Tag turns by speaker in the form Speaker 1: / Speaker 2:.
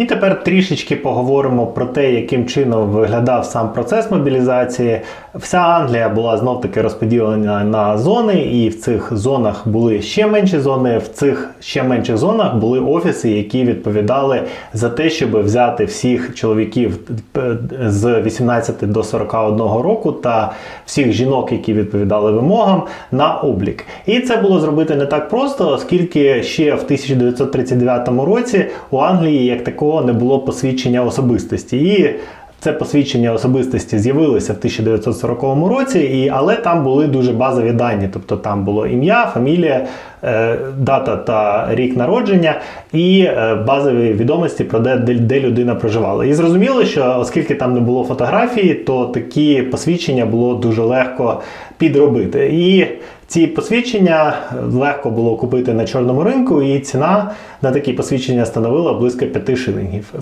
Speaker 1: І тепер трішечки поговоримо про те, яким чином виглядав сам процес мобілізації. Вся Англія була знов таки розподілена на зони, і в цих зонах були ще менші зони. В цих ще менших зонах були офіси, які відповідали за те, щоб взяти всіх чоловіків е, з 18 до 41 року та всіх жінок, які відповідали вимогам, на облік. І це було зробити не так просто, оскільки ще в 1939 році у Англії як такого не було посвідчення особистості. І це посвідчення особистості з'явилося в 1940 році, і, але там були дуже базові дані. Тобто там було ім'я, фамілія, е, дата та рік народження і е, базові відомості про де, де, де людина проживала. І зрозуміло, що оскільки там не було фотографії, то такі посвідчення було дуже легко підробити. І ці посвідчення легко було купити на чорному ринку, і ціна на такі посвідчення становила близько 5 шилингів.